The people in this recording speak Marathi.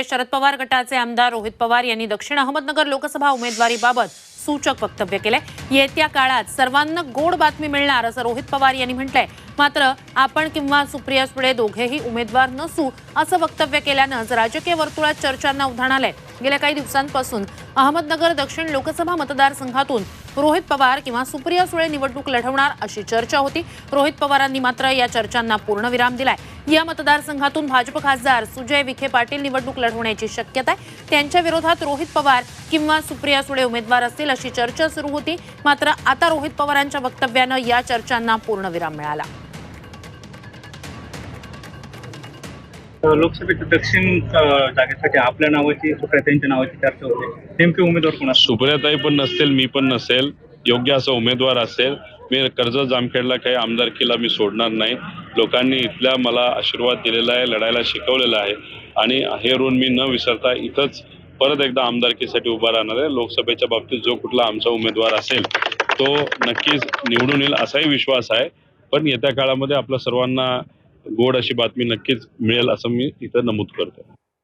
शरद पवार गटाचे आमदार रोहित पवार यांनी दक्षिण अहमदनगर लोकसभा उमेदवारीबाबत सूचक वक्तव्य केलंय येत्या काळात सर्वांना गोड बातमी मिळणार असं रोहित पवार यांनी म्हटलंय. मात्र आपण किंवा सुप्रिया सुळे दोघेही उमेदवार नसू असं वक्तव्य केल्यानं राजकीय वर्तुळात चर्चांना उधाण आलंय. गेल्या काही दिवसांपासून अहमदनगर दक्षिण लोकसभा मतदारसंघातून रोहित पवार किंवा सुप्रिया सुळे निवडणूक लढवणार अशी चर्चा होती. रोहित पवारांनी मात्र या चर्चांना पूर्णविराम दिलाय. या मतदारसंघातून भाजप खासदार सुजय विखे पाटील निवडणूक लढवण्याची शक्यता आहे. त्यांच्या विरोधात रोहित पवार किंवा सुप्रिया सुळे उमेदवार असतील अशी चर्चा सुरू होती. मात्र आता रोहित पवारांच्या वक्तव्यानं या चर्चांना पूर्णविराम मिळाला. लोकसभेच्या दक्षिण जागेसाठी आपल्या नावाची सुप्रियाताईंच्या नावाची चर्चा होते. नेमके उमेदवार कोण सुप्रियाताई पण नसतील मी पण नसेल. योग्य असा उमेदवार असेल. मी कर्जत जामखेडला काही आमदारकीला मी सोडणार नाही. लोकांनी इथल्या मला आशीर्वाद दिलेला आहे लढायला शिकवलेला आहे. आणि हे ऋण मी न विसरता इथंच परत एकदा आमदारकीसाठी उभा राहणार आहे. लोकसभेच्या बाबतीत जो कुठला आमचा उमेदवार असेल तो नक्कीच निवडून येईल असाही विश्वास आहे. पण येत्या काळामध्ये आपल्या सर्वांना गोड अशी बातमी नक्कीच मिळेल असं मी इथं नमूद करतो.